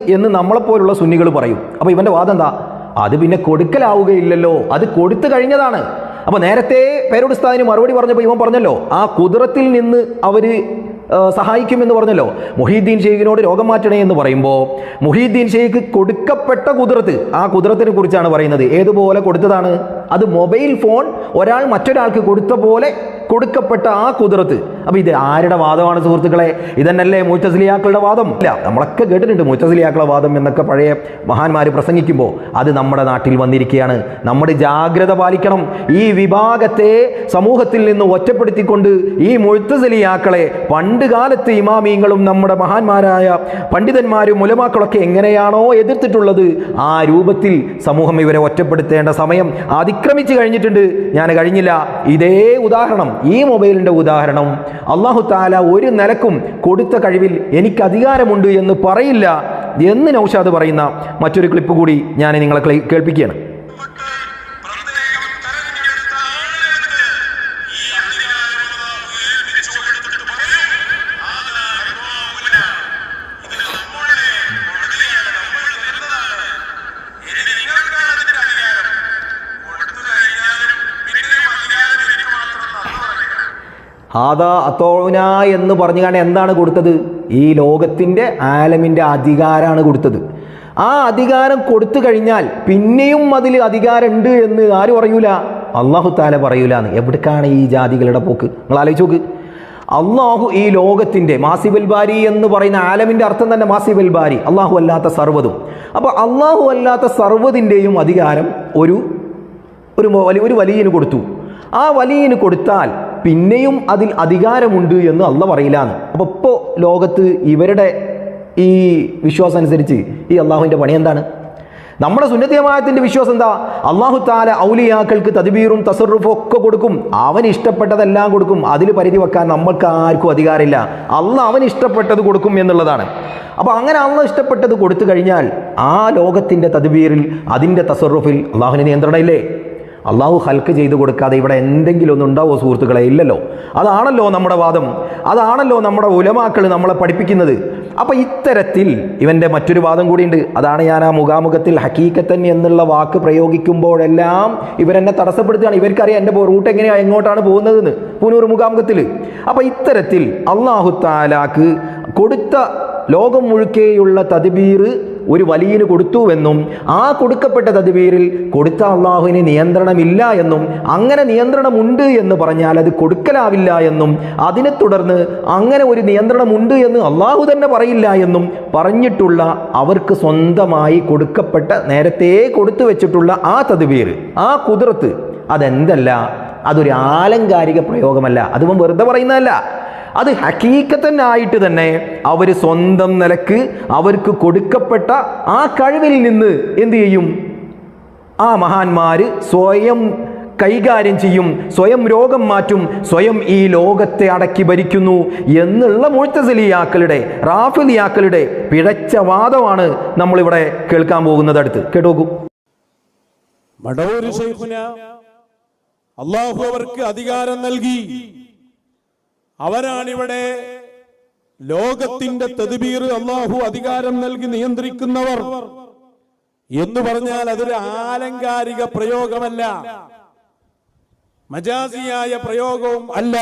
എന്ന് നമ്മളെപ്പോലുള്ള സുന്നികൾ പറയും. അപ്പോൾ ഇവന്റെ വാദം എന്താ? അത് പിന്നെ കൊടുക്കലാവുകയില്ലല്ലോ. അത് കൊടുത്തു കഴിഞ്ഞതാണ്. അപ്പോൾ നേരത്തെ പേരോടുസ്താദിന് മറുപടി പറഞ്ഞപ്പോൾ ഇവൻ പറഞ്ഞല്ലോ ആ കുതിരത്തിൽ നിന്ന് അവർ സഹായിക്കുമെന്ന് പറഞ്ഞല്ലോ. മുഹീദ്ദീൻ ഷെയ്ഖിനോട് രോഗം മാറ്റണേ എന്ന് പറയുമ്പോൾ മുഹീദ്ദീൻ ഷെയ്ഖ് കൊടുക്കപ്പെട്ട കുതിരത്ത് ആ കുതിരത്തിനെ കുറിച്ചാണ് പറയുന്നത്. ഏതുപോലെ കൊടുത്തതാണ്? അത് മൊബൈൽ ഫോൺ ഒരാൾ മറ്റൊരാൾക്ക് കൊടുത്ത പോലെ കൊടുക്കപ്പെട്ട ആ കുതിരത്ത്. അപ്പൊ ഇത് ആരുടെ വാദമാണ് സുഹൃത്തുക്കളെ? ഇതന്നല്ലേ മൂച്ചസിലിയാക്കളുടെ വാദം? ഇല്ല നമ്മളൊക്കെ കേട്ടിട്ടുണ്ട് മൂച്ചസിലിയാക്കളുടെ വാദം എന്നൊക്കെ പഴയ മഹാന്മാർ പ്രസംഗിക്കുമ്പോൾ അത് നമ്മുടെ നാട്ടിൽ വന്നിരിക്കുകയാണ്. നമ്മൾ ജാഗ്രത പാലിക്കണം. ഈ വിഭാഗത്തെ സമൂഹത്തിൽ നിന്ന് ഒറ്റപ്പെടുത്തിക്കൊണ്ട് ഈ മുഴുത്തസലിയാക്കളെ പണ്ട് കാലത്ത് ഇമാമീങ്ങളും നമ്മുടെ മഹാന്മാരായ പണ്ഡിതന്മാരും മുലമാക്കളൊക്കെ എങ്ങനെയാണോ എതിർത്തിട്ടുള്ളത് ആ രൂപത്തിൽ സമൂഹം ഇവരെ ഒറ്റപ്പെടുത്തേണ്ട സമയം അതിക്രമിച്ചു കഴിഞ്ഞിട്ടുണ്ട്. ഞാൻ കഴിഞ്ഞില്ല. ഇതേ ഉദാഹരണം ഈ മൊബൈലിന്റെ ഉദാഹരണം അള്ളാഹു താല ഒരു നിലക്കും കൊടുത്ത കഴിവിൽ എനിക്ക് അധികാരമുണ്ട് എന്ന് പറയില്ല എന്ന് നൗഷാദ് പറയുന്ന മറ്റൊരു ക്ലിപ്പ് കൂടി ഞാൻ നിങ്ങളെ കേൾപ്പിക്കുകയാണ്. ഹാദാ അത്തോന എന്ന് പറഞ്ഞു കാണാൻ എന്താണ് കൊടുത്തത്? ഈ ലോകത്തിന്റെ ആലമിന്റെ അധികാരമാണ് കൊടുത്തത്. ആ അധികാരം കൊടുത്തു കഴിഞ്ഞാൽ പിന്നെയും അതിൽ അധികാരമുണ്ട് എന്ന് ആരും അറിയൂല. അള്ളാഹു താല പറയൂല എന്ന് എവിടേക്കാണ് ഈ ജാതികളുടെ പോക്ക്? നിങ്ങൾ ആലോചിച്ച് നോക്ക്. അള്ളാഹു ഈ ലോകത്തിന്റെ മാസിബൽ ബാരി എന്ന് പറയുന്ന ആലമിന്റെ അർത്ഥം തന്നെ മാസിബൽ ബാരി. അള്ളാഹു അല്ലാത്ത സർവതും. അപ്പോൾ അള്ളാഹു അല്ലാത്ത സർവതിന്റെയും അധികാരം ഒരു ഒരു വലിയ വലി- ഒരു വലിയന് കൊടുത്തു. ആ വലിയന് കൊടുത്താൽ പിന്നെയും അതിൽ അധികാരമുണ്ട് എന്ന് അല്ല പറയില്ലാന്ന് അപ്പോൾ ഇപ്പോൾ ലോകത്ത് ഇവരുടെ ഈ വിശ്വാസം അനുസരിച്ച് ഈ അള്ളാഹുവിന്റെ പണി എന്താണ്? നമ്മുടെ സുന്നത്തിയമായത്തിന്റെ വിശ്വാസം എന്താ? അള്ളാഹു താല ഔലിയാക്കൾക്ക് തദ്ബീറും തസറുഫും ഒക്കെ കൊടുക്കും. അവൻ ഇഷ്ടപ്പെട്ടതെല്ലാം കൊടുക്കും. അതിൽ പരിധി വെക്കാൻ നമ്മൾക്ക് ആർക്കും അധികാരമില്ല. അല്ല അവൻ ഇഷ്ടപ്പെട്ടത് കൊടുക്കും എന്നുള്ളതാണ്. അപ്പോൾ അങ്ങനെ അള്ള ഇഷ്ടപ്പെട്ടത് കൊടുത്തു കഴിഞ്ഞാൽ ആ ലോകത്തിന്റെ തദ്ബീറിൽ അതിന്റെ തസറുഫിൽ അള്ളാഹുവിന് നിയന്ത്രണമില്ലേ? അള്ളാഹു ഹൽക്ക് ചെയ്തു കൊടുക്കാതെ ഇവിടെ എന്തെങ്കിലും ഒന്നും ഉണ്ടാവോ സുഹൃത്തുക്കളെ? ഇല്ലല്ലോ. അതാണല്ലോ നമ്മുടെ വാദം. അതാണല്ലോ നമ്മുടെ ഉലമാക്കൾ നമ്മളെ പഠിപ്പിക്കുന്നത്. അപ്പം ഇത്തരത്തിൽ ഇവന്റെ മറ്റൊരു വാദം കൂടിയുണ്ട്. അതാണ് ഞാൻ ആ മുഖാമുഖത്തിൽ ഹക്കീക്കത്തൻ എന്നുള്ള വാക്ക് പ്രയോഗിക്കുമ്പോഴെല്ലാം ഇവരെന്നെ തടസ്സപ്പെടുത്തുകയാണ്. ഇവർക്കറിയാം എന്റെ റൂട്ട് എങ്ങനെയാണ് എങ്ങോട്ടാണ് പോകുന്നതെന്ന്. പൂനൂർ മുഖാമുഖത്തിൽ അപ്പം ഇത്തരത്തിൽ അള്ളാഹു താലാക്ക് കൊടുത്ത ലോകം മുഴുക്കെയുള്ള തദ്ബീർ ഒരു വലിയന് കൊടുത്തുവെന്നും ആ കൊടുക്കപ്പെട്ട തദ്ബീറിൽ കൊടുത്ത അള്ളാഹുവിന് നിയന്ത്രണമില്ല എന്നും അങ്ങനെ നിയന്ത്രണമുണ്ട് എന്ന് പറഞ്ഞാൽ അത് കൊടുക്കലാവില്ല എന്നും അതിനെ തുടർന്ന് അങ്ങനെ ഒരു നിയന്ത്രണമുണ്ട് എന്ന് അള്ളാഹു തന്നെ പറയില്ല എന്നും പറഞ്ഞിട്ടുള്ള അവർക്ക് സ്വന്തമായി കൊടുക്കപ്പെട്ട നേരത്തെ കൊടുത്തു വെച്ചിട്ടുള്ള ആ തദ്ബീർ ആ കുതിർത്ത് അതെന്തല്ല? അതൊരു ആലങ്കാരിക പ്രയോഗമല്ല. അതും വെറുതെ പറയുന്നതല്ല. അത് ഹക്കീക്കത്തന്നായിട്ട് തന്നെ അവർ സ്വന്തം നിലയ്ക്ക് അവർക്ക് കൊടുക്കപ്പെട്ട ആ കഴിവിൽ നിന്ന് എന്തു ചെയ്യും? ആ മഹാന്മാർ സ്വയം കൈകാര്യം ചെയ്യും സ്വയം രോഗം മാറ്റും സ്വയം ഈ ലോകത്തെ അടക്കി ഭരിക്കുന്നു എന്നുള്ള മുഴുത്തസലിയാക്കളുടെ റാഫിലിയാക്കളുടെ പിഴച്ച വാദമാണ് നമ്മളിവിടെ കേൾക്കാൻ പോകുന്നത് അടുത്ത്. കേട്ടോക്കൂ. അള്ളാഹു അവർക്ക് അധികാരം നൽകി. അവരാണിവിടെ ലോകത്തിന്റെ തെതിബീർ അള്ളാഹു അധികാരം നൽകി നിയന്ത്രിക്കുന്നവർ. എന്ന് പറഞ്ഞാൽ അതൊരു ആലങ്കാരിക പ്രയോഗമല്ല. മജാസിയായ പ്രയോഗവും അല്ല.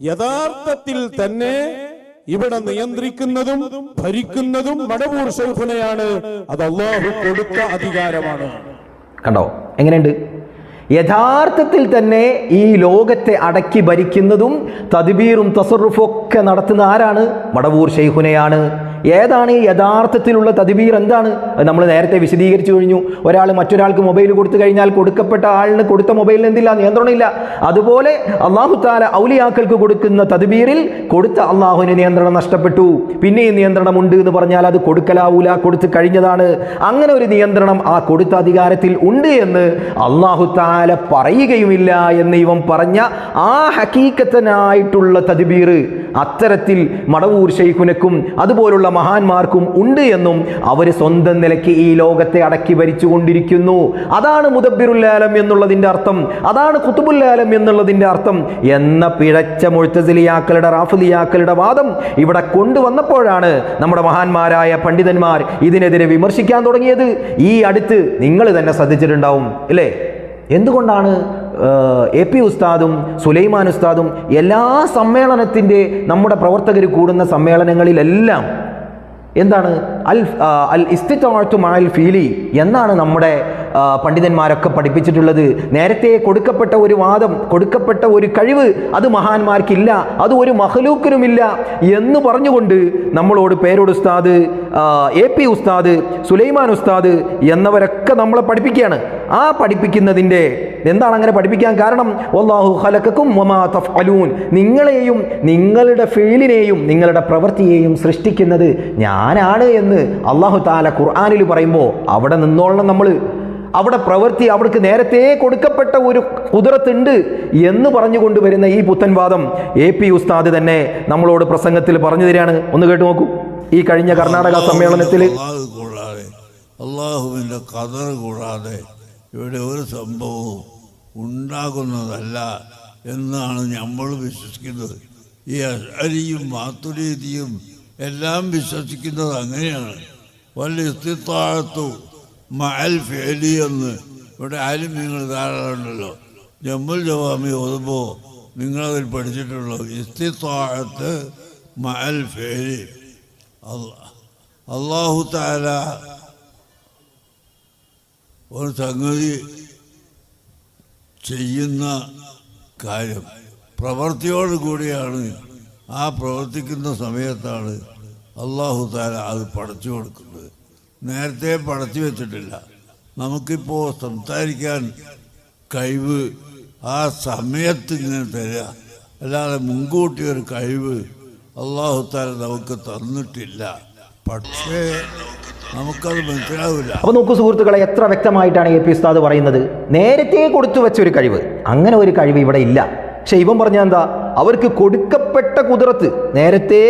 യഥാർത്ഥത്തിൽ തന്നെ ഇവിടെ നിയന്ത്രിക്കുന്നതും ഭരിക്കുന്നതും മടവൂർ ശൈഖുനയാണ് അത് അള്ളാഹു കൊടുത്ത അധികാരമാണ്. കണ്ടോ? എങ്ങനെയുണ്ട്? യഥാർത്ഥത്തിൽ തന്നെ ഈ ലോകത്തെ അടക്കി ഭരിക്കുന്നതും തദ്ബീറും തസറുഫും ഒക്കെ നടത്തുന്ന ആരാണ്? മടവൂർ ഷെയ്ഖുനയാണ് ഏതാണ് ഈ യഥാർത്ഥത്തിലുള്ള തദ്ബീർ എന്താണ്? നമ്മൾ നേരത്തെ വിശദീകരിച്ചു കഴിഞ്ഞു. ഒരാൾ മറ്റൊരാൾക്ക് മൊബൈൽ കൊടുത്തു കഴിഞ്ഞാൽ കൊടുക്കപ്പെട്ട ആളിന് കൊടുത്ത മൊബൈലിന് എന്തില്ല? നിയന്ത്രണമില്ല. അതുപോലെ അള്ളാഹു താല ഔലിയാക്കൾക്ക് കൊടുക്കുന്ന തദ്ബീറിൽ കൊടുത്ത അള്ളാഹുവിന് നിയന്ത്രണം നഷ്ടപ്പെട്ടു. പിന്നെയും നിയന്ത്രണമുണ്ട് എന്ന് പറഞ്ഞാൽ അത് കൊടുക്കലാവൂല കൊടുത്തു കഴിഞ്ഞതാണ്. അങ്ങനെ ഒരു നിയന്ത്രണം ആ കൊടുത്ത അധികാരത്തിൽ ഉണ്ട് എന്ന് അള്ളാഹു താല പറയുകയുമില്ല എന്ന് ഇവൻ പറഞ്ഞ ആ ഹക്കീക്കത്തനായിട്ടുള്ള തദ്ബീർ. അത്തരത്തിൽ മടവൂർ ഷെയ്ഖുനക്കും അതുപോലുള്ള മഹാന്മാർക്കും ഉണ്ട് എന്നും അവർ സ്വന്തം നിലയ്ക്ക് ഈ ലോകത്തെ അടക്കി ഭരിച്ചുകൊണ്ടിരിക്കുന്നു. അതാണ് മുദബിറുല്ലാലം എന്നുള്ളതിന്റെ അർത്ഥം. അതാണ് കുത്തുബുല്ലാലം എന്നുള്ളതിന്റെ അർത്ഥം. എന്ന പിഴച്ച മുഴുത്തസിലിയാക്കളുടെ റാഫുലിയാക്കളുടെ വാദം ഇവിടെ കൊണ്ടുവന്നപ്പോഴാണ് നമ്മുടെ മഹാന്മാരായ പണ്ഡിതന്മാർ ഇതിനെതിരെ വിമർശിക്കാൻ തുടങ്ങിയത്. ഈ അടുത്ത് നിങ്ങൾ തന്നെ ശ്രദ്ധിച്ചിട്ടുണ്ടാവും അല്ലേ? എന്തുകൊണ്ടാണ് എ പി ഉസ്താദും സുലൈമാൻ ഉസ്താദും എല്ലാ സമ്മേളനത്തിന്റെ നമ്മുടെ പ്രവർത്തകർ കൂടുന്ന സമ്മേളനങ്ങളിലെല്ലാം എന്താണ്? അൽ അൽ ഇസ്തിത്താഴ്ത്തു അൽ ഫീലി എന്നാണ് നമ്മുടെ പണ്ഡിതന്മാരൊക്കെ പഠിപ്പിച്ചിട്ടുള്ളത്. നേരത്തെ കൊടുക്കപ്പെട്ട ഒരു വാദം കൊടുക്കപ്പെട്ട ഒരു കഴിവ് അത് മഹാന്മാർക്കില്ല അത് ഒരു മഹലൂക്കിനുമില്ല എന്ന് പറഞ്ഞുകൊണ്ട് നമ്മളോട് പേരോട് ഉസ്താദ് എ പി ഉസ്താദ് സുലൈമാൻ ഉസ്താദ് എന്നവരൊക്കെ നമ്മളെ പഠിപ്പിക്കുകയാണ്. ആ പഠിപ്പിക്കുന്നതിന്റെ എന്താണ് അങ്ങനെ പഠിപ്പിക്കാൻ കാരണം? വല്ലാഹു ഹലക്കും തഫ്അലൂൻ. നിങ്ങളെയും നിങ്ങളുടെ ഫീലിനെയും നിങ്ങളുടെ പ്രവൃത്തിയെയും സൃഷ്ടിക്കുന്നത് ഞാനാണ് എന്ന് അള്ളാഹു താല ഖുർആാനിൽ പറയുമ്പോൾ അവിടെ നിന്നോളണം നമ്മൾ അവിടെ പ്രവൃത്തി അവർക്ക് നേരത്തെ കൊടുക്കപ്പെട്ട ഒരു കുതിരത്തുണ്ട് എന്ന് പറഞ്ഞു കൊണ്ടുവരുന്ന ഈ പുത്തൻവാദം എ പി ഉസ്താദ് തന്നെ നമ്മളോട് പ്രസംഗത്തിൽ പറഞ്ഞു തരികയാണ്. ഒന്ന് കേട്ടു നോക്കൂ. ഈ കഴിഞ്ഞ കർണാടക സമ്മേളനത്തിൽ അള്ളാഹുവിന്റെ കഥ കൂടാതെ ഇവിടെ ഒരു സംഭവവും ഉണ്ടാകുന്നതല്ല എന്നാണ് നമ്മൾ വിശ്വസിക്കുന്നത്. ഈ അരിയും മാത്തുരീതിയും എല്ലാം വിശ്വസിക്കുന്നത് അങ്ങനെയാണ്. വലിയ ഇസ്തിത്താഴത്തു മഅൽ ഫേലി എന്ന് ഇവിടെ ആരും നിങ്ങൾ ധാരാളമുണ്ടല്ലോ. ജമ്മുൽ ജവാമി ഓതുമ്പോൾ നിങ്ങളതിൽ പഠിച്ചിട്ടുള്ളൂ ഇസ്തിത്താഴത്ത് മഅൽ ഫേലി അല്ല- അള്ളാഹു താല ഒരു സംഗതി ചെയ്യുന്ന കാര്യം. പ്രവൃത്തിയോട് കൂടിയാണ് ആ പ്രവർത്തിക്കുന്ന സമയത്താണ് അള്ളാഹു താല അത് പടച്ചു കൊടുക്കുന്നത്. നേരത്തെ പടച്ചു വെച്ചിട്ടില്ല. നമുക്കിപ്പോൾ സംസാരിക്കാൻ കഴിവ് ആ സമയത്ത് ഇങ്ങനെ തരിക അല്ലാതെ മുൻകൂട്ടി ഒരു കഴിവ് അള്ളാഹു താല നമുക്ക് തന്നിട്ടില്ല. പക്ഷേ നമുക്കത് മനസ്സിലാവില്ല. അപ്പൊ നോക്കൂ സുഹൃത്തുക്കളെ എത്ര വ്യക്തമായിട്ടാണ് എ പി ഉസ്താദ് പറയുന്നത്? നേരത്തെ കൊടുത്തു വെച്ച ഒരു കഴിവ്. അങ്ങനെ ഒരു കഴിവ് ഇവിടെ ഇല്ല. പക്ഷെ ഇവൻ പറഞ്ഞ എന്താ? അവർക്ക് കൊടുക്കപ്പെട്ട കുതിരത്ത് നേരത്തെ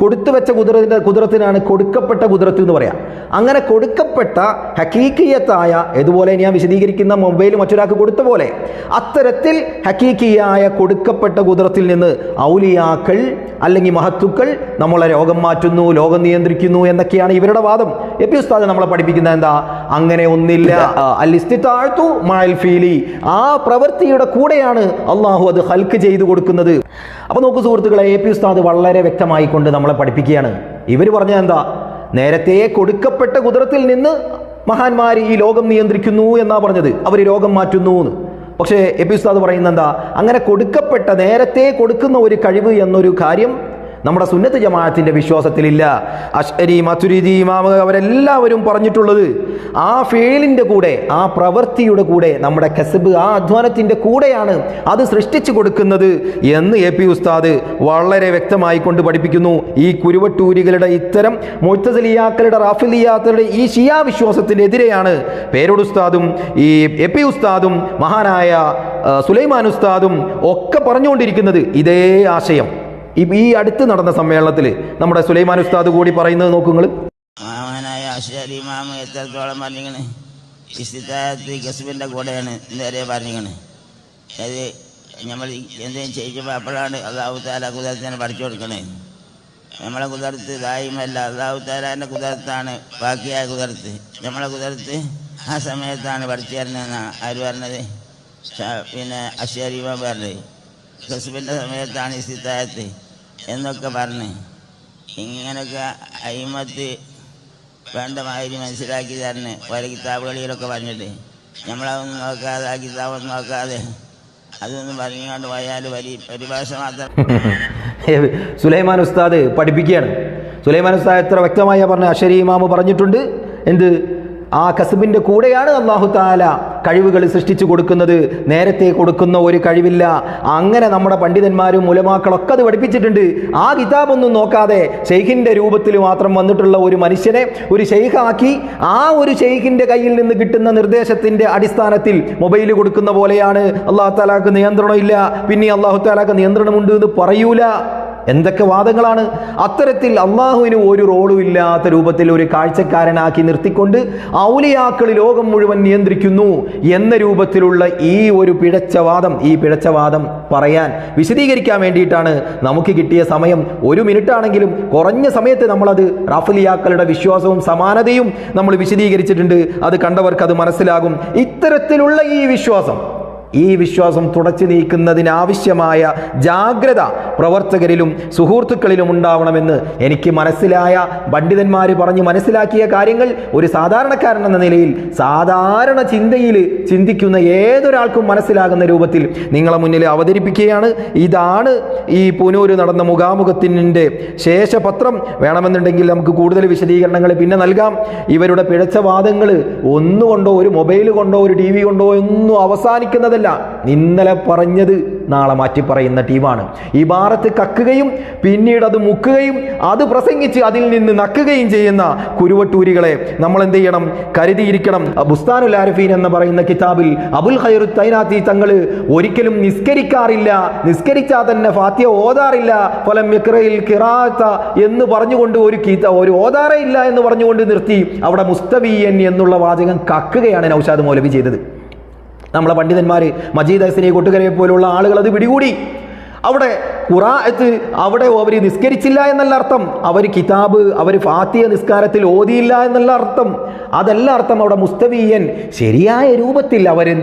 കൊടുത്തു വെച്ച കുതിരത്തിന്റെ കുതിരത്തിനാണ് കൊടുക്കപ്പെട്ട കുതിരത്ത് എന്ന് പറയാം. അങ്ങനെ കൊടുക്കപ്പെട്ട ഹക്കീക്കിയത്തായ ഇതുപോലെ ഞാൻ വിശദീകരിക്കുന്ന മൊബൈൽ മറ്റൊരാൾക്ക് കൊടുത്ത പോലെ അത്തരത്തിൽ ഹക്കീക്കിയായ കൊടുക്കപ്പെട്ട കുതിരത്തിൽ നിന്ന് ഔലിയാക്കൾ അല്ലെങ്കിൽ മഹത്തുക്കൾ നമ്മളെ രോഗം മാറ്റുന്നു ലോകം നിയന്ത്രിക്കുന്നു എന്നൊക്കെയാണ് ഇവരുടെ വാദം. എപ്പി ഉസ്താദ് നമ്മളെ പഠിപ്പിക്കുന്നത് എന്താ? അങ്ങനെ ഒന്നില്ല. അല്ലിസ്തിത്താഴ്ത്തു മാൽ ഫീലി. ആ പ്രവൃത്തിയുടെ കൂടെയാണ് അള്ളാഹു അത് ഹൽക്ക് ചെയ്തു കൊടുക്കുന്നത്. അപ്പൊ നോക്കൂ സുഹൃത്തുക്കളെ എ പി ഉസ്താദ് വളരെ വ്യക്തമായി കൊണ്ട് നമ്മളെ പഠിപ്പിക്കുകയാണ്. ഇവർ പറഞ്ഞ എന്താ? നേരത്തെ കൊടുക്കപ്പെട്ട കുതിരത്തിൽ നിന്ന് മഹാന്മാർ ഈ ലോകം നിയന്ത്രിക്കുന്നു എന്നാ പറഞ്ഞത്. അവർ രോഗം മാറ്റുന്നു എന്ന്. പക്ഷേ എ പി ഉസ്താദ് പറയുന്നത് എന്താ? അങ്ങനെ കൊടുക്കപ്പെട്ട നേരത്തെ കൊടുക്കുന്ന ഒരു കഴിവ് എന്നൊരു കാര്യം നമ്മുടെ സുന്നത്ത് ജമാഅത്തിന്റെ വിശ്വാസത്തിലില്ല. അഷ്അരി മധുരീതി ഇമാമ അവരെല്ലാവരും പറഞ്ഞിട്ടുള്ളത് ആ ഫേലിന്റെ കൂടെ ആ പ്രവൃത്തിയുടെ കൂടെ നമ്മുടെ കസബ് ആ അധ്വാനത്തിന്റെ കൂടെയാണ് അത് സൃഷ്ടിച്ചു കൊടുക്കുന്നത് എന്ന് എ പി ഉസ്താദ് വളരെ വ്യക്തമായി കൊണ്ട് പഠിപ്പിക്കുന്നു. ഈ കുരുവട്ടൂരികളുടെ ഇത്തരം മൊത്തസലിയാക്കളുടെ റാഫിലിയാക്കളുടെ ഈ ഷിയാ വിശ്വാസത്തിനെതിരെയാണ് പേരോട് ഉസ്താദും ഈ എ പി ഉസ്താദും മഹാനായ സുലൈമാൻ ഉസ്താദും ഒക്കെ പറഞ്ഞുകൊണ്ടിരിക്കുന്നത്. ഇതേ ആശയം. ഈ- അടുത്ത് നടന്ന സമ്മേളനത്തിൽ നമ്മുടെ സുലൈമാൻ ഉസ്താദ് കൂടി പറയുന്നത് നോക്കുങ്ങൾ മാമനായ അഷരി മാമ എത്രത്തോളം പറഞ്ഞിങ്ങനെ ഇസ്തിത്തായത്ത് ഗസ്ബിന്റെ കൂടെയാണ് നേരെ പറഞ്ഞിങ്ങനെ അത് നമ്മൾ എന്തെങ്കിലും ചെയ്യിച്ചപ്പോൾ അപ്പോഴാണ് അള്ളാഹു താല കുതിരത്തിനെ പഠിച്ചു കൊടുക്കണേ. നമ്മളെ കുതിരത്ത് ദായിമല്ല. അള്ളാഹു താലാന്റെ കുതിരത്താണ് ബാക്കിയായ കുതിരത്ത് നമ്മളെ കുതിരത്ത് ആ സമയത്താണ് പഠിച്ചു തരുന്നതെന്നാണ് ആര് പറഞ്ഞത്? പിന്നെ അഷരീമ പറഞ്ഞത്. ഗസുബിന്റെ സമയത്താണ് ഇസ്തിത്തായത്ത് എന്നൊക്കെ പറഞ്ഞ് ഇങ്ങനൊക്കെ അയിമത്ത് വേണ്ട മാതിരി മനസ്സിലാക്കി തരുന്നു പല കിതാബുകളിലൊക്കെ പറഞ്ഞിട്ട് നമ്മളതൊന്നും നോക്കാതെ ആ കിതാബൊന്നും നോക്കാതെ അതൊന്നും പറഞ്ഞുകൊണ്ട് പോയാൽ വലിയ പരിഭാഷ മാത്രം. സുലൈമാൻ ഉസ്താദ് പഠിപ്പിക്കുകയാണ്. സുലൈമാൻ ഉസ്താദ് എത്ര വ്യക്തമായ പറഞ്ഞ അഷരി ഇമാമ് പറഞ്ഞിട്ടുണ്ട്. എന്ത്? ആ കസബിന്റെ കൂടെയാണ് അള്ളാഹു താല കഴിവുകൾ സൃഷ്ടിച്ചു കൊടുക്കുന്നത് നേരത്തെ കൊടുക്കുന്ന ഒരു കഴിവില്ല. അങ്ങനെ നമ്മുടെ പണ്ഡിതന്മാരും മുലമാക്കളൊക്കെ അത് പഠിപ്പിച്ചിട്ടുണ്ട്. ആ കിതാബൊന്നും നോക്കാതെ ഷെയ്ഖിന്റെ രൂപത്തിൽ മാത്രം വന്നിട്ടുള്ള ഒരു മനുഷ്യനെ ഒരു ഷെയ്ഖാക്കി ആ ഒരു ഷെയ്ഖിന്റെ കയ്യിൽ നിന്ന് കിട്ടുന്ന നിർദ്ദേശത്തിന്റെ അടിസ്ഥാനത്തിൽ മൊബൈൽ കൊടുക്കുന്ന പോലെയാണ്. അള്ളാഹു താലാക്ക് നിയന്ത്രണമില്ല. പിന്നെ അള്ളാഹു താലാക്ക് നിയന്ത്രണമുണ്ട് എന്ന് പറയൂല. എന്തൊക്കെ വാദങ്ങളാണ്? അത്തരത്തിൽ അള്ളാഹുവിന് ഒരു റോളും ഇല്ലാത്ത രൂപത്തിൽ ഒരു കാഴ്ചക്കാരനാക്കി നിർത്തിക്കൊണ്ട് ഔലിയാക്കൾ ലോകം മുഴുവൻ നിയന്ത്രിക്കുന്നു എന്ന രൂപത്തിലുള്ള ഈ ഒരു പിഴച്ച വാദം ഈ പിഴച്ച വാദം പറയാൻ വിശദീകരിക്കാൻ വേണ്ടിയിട്ടാണ് നമുക്ക് കിട്ടിയ സമയം. ഒരു മിനിറ്റ് ആണെങ്കിലും കുറഞ്ഞ സമയത്ത് നമ്മളത് റാഫലിയാക്കളുടെ വിശ്വാസവും സമാനതയും നമ്മൾ വിശദീകരിച്ചിട്ടുണ്ട്. അത് കണ്ടവർക്ക് അത് മനസ്സിലാകും. ഇത്തരത്തിലുള്ള ഈ വിശ്വാസം ഈ വിശ്വാസം തുടച്ചു നീക്കുന്നതിനാവശ്യമായ ജാഗ്രത പ്രവർത്തകരിലും സുഹൃത്തുക്കളിലും ഉണ്ടാവണമെന്ന് എനിക്ക് മനസ്സിലായ പണ്ഡിതന്മാർ പറഞ്ഞ് മനസ്സിലാക്കിയ കാര്യങ്ങൾ ഒരു സാധാരണക്കാരൻ എന്ന നിലയിൽ സാധാരണ ചിന്തയിൽ ചിന്തിക്കുന്ന ഏതൊരാൾക്കും മനസ്സിലാകുന്ന രൂപത്തിൽ നിങ്ങളെ മുന്നിൽ അവതരിപ്പിക്കുകയാണ്. ഇതാണ് ഈ പുനൂര് നടന്ന മുഖാമുഖത്തിന്റെ ശേഷപത്രം. വേണമെന്നുണ്ടെങ്കിൽ നമുക്ക് കൂടുതൽ വിശദീകരണങ്ങൾ പിന്നെ നൽകാം. ഇവരുടെ പിഴച്ച വാദങ്ങൾ ഒന്നുകൊണ്ടോ ഒരു മൊബൈൽ കൊണ്ടോ ഒരു ടി വി കൊണ്ടോ ഒന്നും അവസാനിക്കുന്നതല്ല. ഇന്നലെ പറഞ്ഞത് നാളെ മാറ്റി പറയുന്ന ടീമാണ്. ഭാരത്ത് കക്കുകയും പിന്നീട് അത് മുക്കുകയും അത് പ്രസംഗിച്ച് അതിൽ നിന്ന് നക്കുകയും ചെയ്യുന്ന കുരുവട്ടൂരികളെ നമ്മൾ എന്ത് ചെയ്യണം? കരുതിയിരിക്കണം. ബുസ്താനുൽ ആരിഫീൻ എന്ന് പറയുന്ന കിതാബിൽ അബുൽ ഹൈറു തൈനാത്തി തങ്ങൾ ഒരിക്കലും നിസ്കരിക്കാറില്ല. നിസ്കരിച്ചാൽ തന്നെ ഫാത്തിയ ഓതാറില്ല. ഫലം മിക്രയിൽ കിറാത്ത എന്ന് പറഞ്ഞുകൊണ്ട് ഒരു കീത്ത ഒരു ഓതാറേ ഇല്ല എന്ന് പറഞ്ഞുകൊണ്ട് നിർത്തി. അവിടെ മുസ്തവീയൻ എന്നുള്ള വാചകം കക്കുകയാണ് നൗഷാദ് മൗലവി ചെയ്തത്. നമ്മളെ പണ്ഡിതന്മാർ മജീദ് ഹസനെ കൊട്ടുകരയെ പോലുള്ള ആളുകൾ അത് പിടികൂടി. അവിടെ ഖുറാത്ത് അവിടെ അവർ നിസ്കരിച്ചില്ല എന്നല്ല അർത്ഥം. അവർ കിതാബ് അവർ ഫാത്തിയ നിസ്കാരത്തിൽ ഓതിയില്ല എന്നല്ല അർത്ഥം. അതല്ല അർത്ഥം അവിടെ മുസ്തവീയൻ ശരിയായ രൂപത്തിൽ അവരെന്ത്